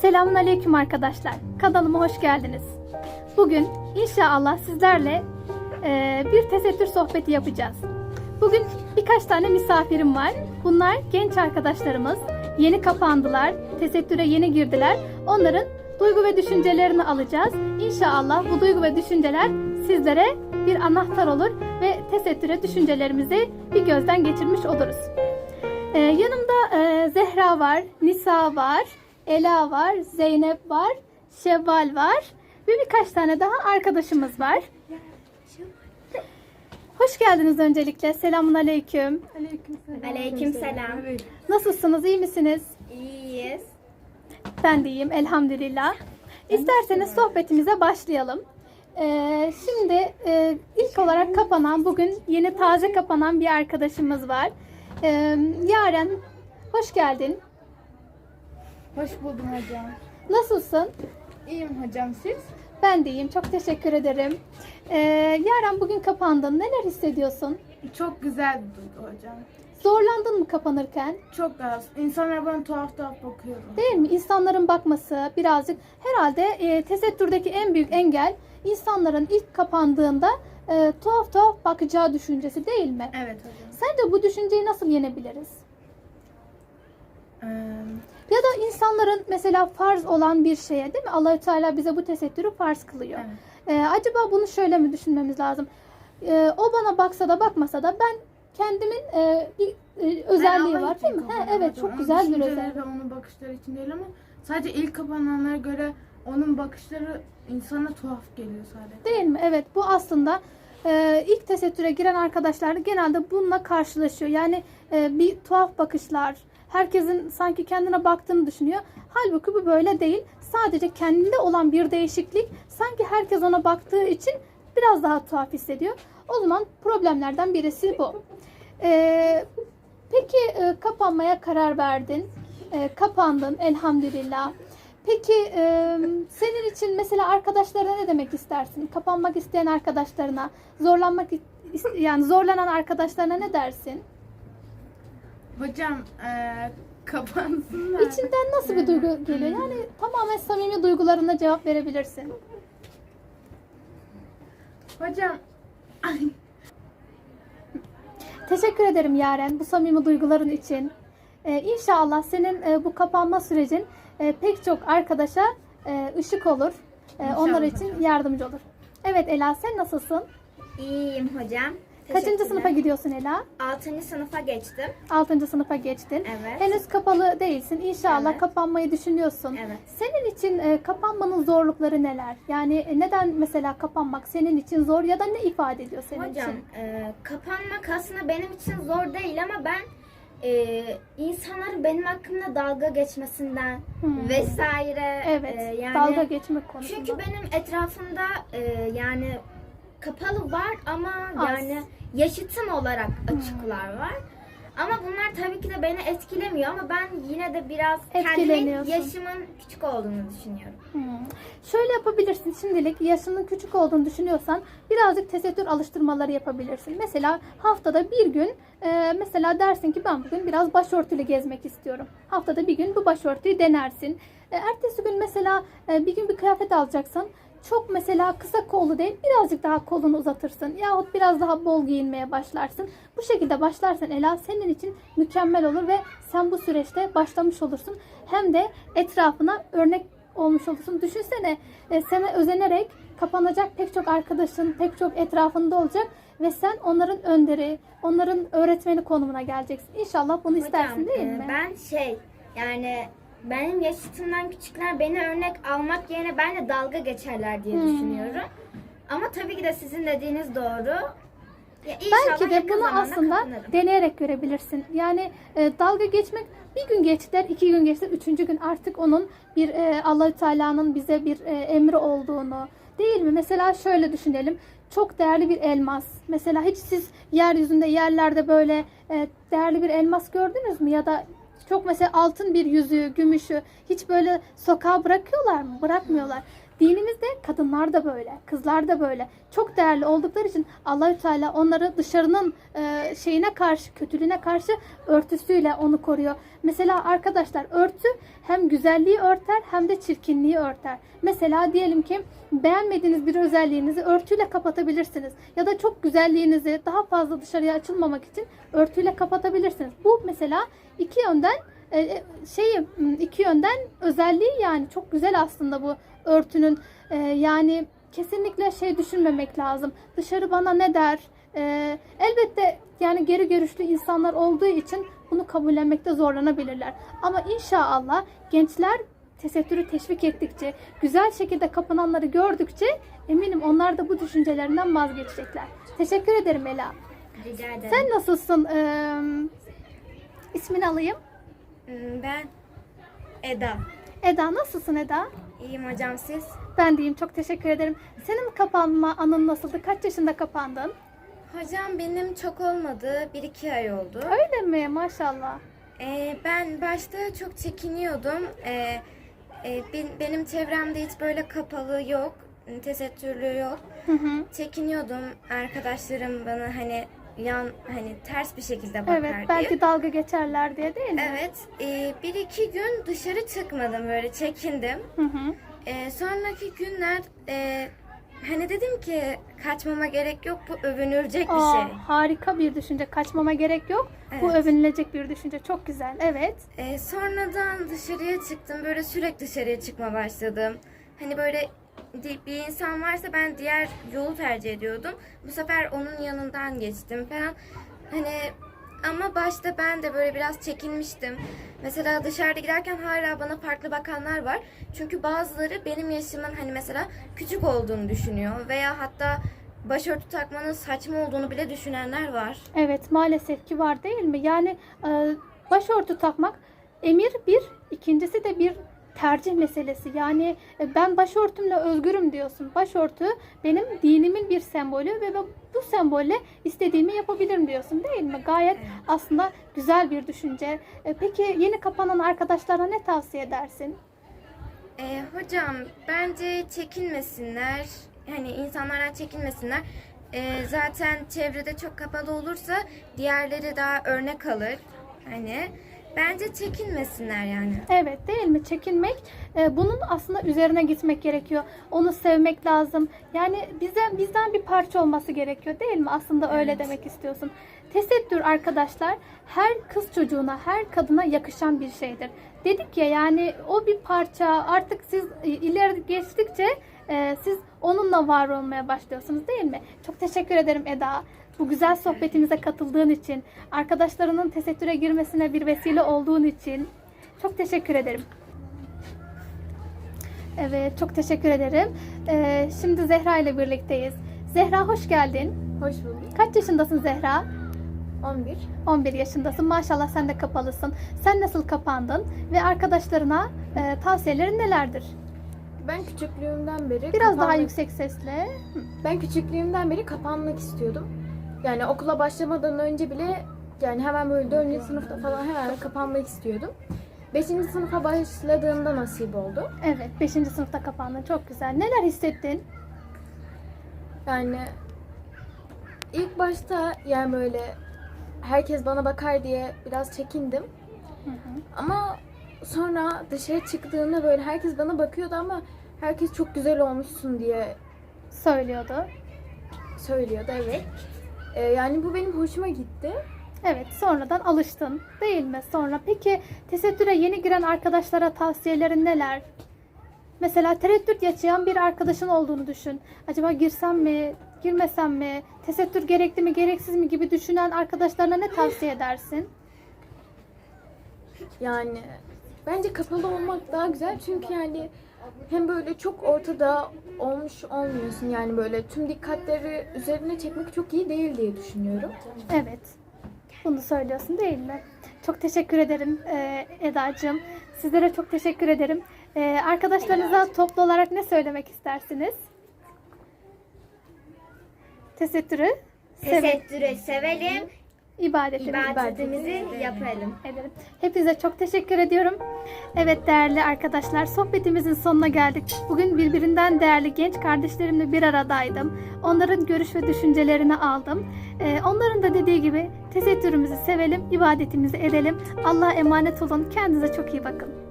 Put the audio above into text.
Selamun Aleyküm arkadaşlar. Kanalıma hoş geldiniz. Bugün inşallah sizlerle e, bir tesettür sohbeti yapacağız. Bugün birkaç tane misafirim var. Bunlar genç arkadaşlarımız. Yeni kapandılar. Tesettüre yeni girdiler. Onların duygu ve düşüncelerini alacağız. İnşallah bu duygu ve düşünceler sizlere bir anahtar olur ve tesettüre düşüncelerimizi bir gözden geçirmiş oluruz. Ee, yanımda e, Zehra var, Nisa var, Ela var, Zeynep var, Şevval var ve birkaç tane daha arkadaşımız var. Hoş geldiniz öncelikle. Selamun aleyküm. Aleykümselam. Nasılsınız? iyi misiniz? İyiyiz. Ben de iyiyim elhamdülillah. İsterseniz sohbetimize başlayalım. Ee, şimdi e, ilk olarak kapanan, bugün yeni taze kapanan bir arkadaşımız var. Ee, Yaren, hoş geldin. Hoş buldum hocam. Nasılsın? İyiyim hocam siz? Ben de iyiyim. Çok teşekkür ederim. Ee, Yaren bugün kapandın. Neler hissediyorsun? Çok güzel bir duygu hocam. Zorlandın mı kapanırken? Çok az. İnsanlar bana tuhaf tuhaf bakıyor. Değil mi? İnsanların bakması birazcık herhalde e, tesettürdeki en büyük engel insanların ilk kapandığında e, tuhaf tuhaf bakacağı düşüncesi değil mi? Evet hocam. Sence bu düşünceyi nasıl yenebiliriz? Ee, Ya da insanların mesela farz olan bir şeye değil mi? Allahü Teala bize bu tesettürü farz kılıyor. evet. E, acaba bunu şöyle mi düşünmemiz lazım? E, o bana baksa da bakmasa da ben kendimin e, bir e, özelliği Ben var değil mi? Kapanıyorum evet çok güzel bir özellik. onun bakışları için değil ama sadece ilk kapananlara göre onun bakışları insana tuhaf geliyor sadece. Değil mi? Evet bu aslında e, ilk tesettüre giren arkadaşlar genelde bununla karşılaşıyor. Yani e, bir tuhaf bakışlar, herkesin sanki kendine baktığını düşünüyor. Halbuki bu böyle değil. Sadece kendinde olan bir değişiklik sanki herkes ona baktığı için biraz daha tuhaf hissediyor. O zaman problemlerden birisi bu. E, peki e, kapanmaya karar verdin. E, kapandın elhamdülillah. Peki e, senin için mesela arkadaşlarına ne demek istersin? Kapanmak isteyen arkadaşlarına, zorlanmak yani zorlanan arkadaşlarına ne dersin? Hocam ee, kapansınlar. İçinden nasıl bir duygu geliyor? Yani tamamen samimi duygularına cevap verebilirsin. Hocam Teşekkür ederim Yaren bu samimi duyguların için. Ee, inşallah senin e, bu kapanma sürecin e, pek çok arkadaşa e, ışık olur. E, İnşallah onlar için hocam. yardımcı olur. Evet Ela sen nasılsın? İyiyim hocam. Kaçıncı sınıfa gidiyorsun Ela? Altıncı sınıfa geçtim. 6. sınıfa geçtin. Evet. Henüz kapalı değilsin. İnşallah Evet. kapanmayı düşünüyorsun. Evet. Senin için e, kapanmanın zorlukları neler? Yani e, neden mesela kapanmak senin için zor ya da ne ifade ediyor senin Hocam için? e, kapanmak aslında benim için zor değil ama ben e, insanların benim hakkımda dalga geçmesinden Hmm. vesaire Evet. e, yani dalga geçmek konusunda. çünkü benim etrafımda e, yani kapalı var ama Az. yani yaşıtım olarak açıklar var. Ama bunlar tabii ki de beni etkilemiyor ama ben yine de biraz kendimin yaşımın küçük olduğunu düşünüyorum. Hmm. Şöyle yapabilirsin şimdilik yaşının küçük olduğunu düşünüyorsan birazcık tesettür alıştırmaları yapabilirsin. Mesela haftada bir gün e, mesela dersin ki ben bugün biraz başörtülü gezmek istiyorum. Haftada bir gün bu başörtüyü denersin. E, ertesi gün mesela e, bir gün bir kıyafet alacaksın. Çok mesela kısa kollu değil birazcık daha kolunu uzatırsın. Yahut biraz daha bol giyinmeye başlarsın. Bu şekilde başlarsan Ela senin için mükemmel olur ve sen bu süreçte başlamış olursun. Hem de etrafına örnek olmuş olursun. Düşünsene e, sana özenerek kapanacak pek çok arkadaşın, pek çok etrafında olacak ve sen onların önderi, onların öğretmeni konumuna geleceksin. İnşallah bunu istersin Hocam, değil e, mi? Ben şey yani benim yaşıtımdan küçükler beni örnek almak yerine benle dalga geçerler diye Hmm. düşünüyorum. Ama tabii ki de sizin dediğiniz doğru. Ya Belki de bunu aslında kapanırım. deneyerek görebilirsin. Yani e, dalga geçmek bir gün geçti, iki gün geçti, üçüncü gün artık onun bir e, Allahü Teala'nın bize bir e, emri olduğunu değil mi? Mesela şöyle düşünelim. Çok değerli bir elmas. Mesela hiç siz yeryüzünde yerlerde böyle e, değerli bir elmas gördünüz mü? Ya da çok mesela altın bir yüzüğü, gümüşü hiç böyle sokağa bırakıyorlar mı? Bırakmıyorlar. Dinimizde kadınlar da böyle, kızlar da böyle. Çok değerli oldukları için Allahü Teala onları dışarının e, şeyine karşı, kötülüğüne karşı örtüsüyle onu koruyor. Mesela arkadaşlar örtü hem güzelliği örter hem de çirkinliği örter. Mesela diyelim ki beğenmediğiniz bir özelliğinizi örtüyle kapatabilirsiniz. Ya da çok güzelliğinizi daha fazla dışarıya açılmamak için örtüyle kapatabilirsiniz. Bu mesela iki yönden e, e, şeyi iki yönden özelliği yani çok güzel aslında bu örtünün E, yani kesinlikle şey düşünmemek lazım. Dışarı bana ne der? E, elbette yani geri görüşlü insanlar olduğu için bunu kabullenmekte zorlanabilirler. Ama inşallah gençler tesettürü teşvik ettikçe, güzel şekilde kapananları gördükçe eminim onlar da bu düşüncelerinden vazgeçecekler. Teşekkür ederim Ela. Rica ederim. Sen nasılsın? Ee, ismini alayım. Hmm, Ben Eda. Eda nasılsın Eda? İyiyim hocam siz? Ben deyim çok teşekkür ederim. Senin kapanma anın nasıldı? Kaç yaşında kapandın? Hocam benim çok olmadı. 1-2 ay oldu. Öyle mi? Maşallah. Ee, ben başta çok çekiniyordum. Ee, e, ben- benim çevremde hiç böyle kapalı yok. Tesettürlü yok. Hı hı. Çekiniyordum. Arkadaşlarım bana hani yan hani ters bir şekilde bakar Evet diye. belki dalga geçerler diye değil mi? Evet. E, bir iki gün dışarı çıkmadım böyle çekindim. Hı hı. E, sonraki günler e, hani dedim ki kaçmama gerek yok bu övünülecek bir Aa, şey. harika bir düşünce. Kaçmama gerek yok. Bu Evet. övünülecek bir düşünce. Çok güzel. Evet. Ee, sonradan dışarıya çıktım. Böyle sürekli dışarıya çıkma başladım. Hani böyle bir insan varsa ben diğer yolu tercih ediyordum. Bu sefer onun yanından geçtim falan. Hani ama başta ben de böyle biraz çekinmiştim. Mesela dışarıda giderken hala bana farklı bakanlar var. Çünkü bazıları benim yaşımın hani mesela küçük olduğunu düşünüyor. Veya hatta başörtü takmanın saçma olduğunu bile düşünenler var. Evet maalesef ki var değil mi? Yani başörtü takmak emir bir, ikincisi de bir tercih meselesi. Yani e, ben başörtümle özgürüm diyorsun. Başörtü benim dinimin bir sembolü ve ben bu sembolle istediğimi yapabilirim diyorsun değil mi? Gayet Evet. aslında güzel bir düşünce. E, peki yeni kapanan arkadaşlara ne tavsiye edersin? Ee, hocam bence çekinmesinler. Hani insanlardan çekinmesinler. Ee, zaten çevrede çok kapalı olursa diğerleri daha örnek alır. Hani bence çekinmesinler yani. Evet değil mi? Çekinmek e, bunun aslında üzerine gitmek gerekiyor. Onu sevmek lazım. Yani bizden bizden bir parça olması gerekiyor değil mi? Aslında öyle Evet. demek istiyorsun. Tesettür arkadaşlar her kız çocuğuna, her kadına yakışan bir şeydir. Dedik ya yani o bir parça artık siz ileri geçtikçe e, siz onunla var olmaya başlıyorsunuz değil mi? Çok teşekkür ederim Eda. Bu güzel sohbetimize katıldığın için, arkadaşlarının tesettüre girmesine bir vesile olduğun için çok teşekkür ederim. Evet, çok teşekkür ederim. Ee, şimdi Zehra ile birlikteyiz. Zehra hoş geldin. Hoş bulduk. Kaç yaşındasın Zehra? 11. 11 yaşındasın. Maşallah sen de kapalısın. Sen nasıl kapandın ve arkadaşlarına e, tavsiyelerin nelerdir? Ben küçüklüğümden beri Biraz daha kapanmak- yüksek sesle. Ben küçüklüğümden beri kapanmak istiyordum. Yani okula başlamadan önce bile yani hemen böyle 4. sınıfta falan hemen kapanmak istiyordum. 5. sınıfa başladığımda nasip oldu. Evet, 5. sınıfta kapandın. Çok güzel. Neler hissettin? Yani ilk başta yani böyle herkes bana bakar diye biraz çekindim. Hı hı. Ama sonra dışarı çıktığımda böyle herkes bana bakıyordu ama herkes çok güzel olmuşsun diye Söylüyordu. söylüyordu evet. Ee, yani bu benim hoşuma gitti. Evet, sonradan alıştın değil mi? Sonra peki tesettüre yeni giren arkadaşlara tavsiyelerin neler? Mesela tereddüt yaşayan bir arkadaşın olduğunu düşün. Acaba girsem mi, girmesem mi? Tesettür gerekli mi, gereksiz mi gibi düşünen arkadaşlarına ne tavsiye edersin? Yani bence kapalı olmak daha güzel çünkü yani hem böyle çok ortada olmuş olmuyorsun yani böyle tüm dikkatleri üzerine çekmek çok iyi değil diye düşünüyorum. Evet. Bunu söylüyorsun değil mi? Çok teşekkür ederim e, Eda'cığım. Sizlere çok teşekkür ederim. E, arkadaşlarınıza toplu olarak ne söylemek istersiniz? Tesettürü. Tesettürü sevelim. İbadetimizi ibadetimizi yapalım. ederim. Hepinize çok teşekkür ediyorum. Evet değerli arkadaşlar sohbetimizin sonuna geldik. Bugün birbirinden değerli genç kardeşlerimle bir aradaydım. Onların görüş ve düşüncelerini aldım. Ee, onların da dediği gibi tesettürümüzü sevelim, ibadetimizi edelim. Allah'a emanet olun. Kendinize çok iyi bakın.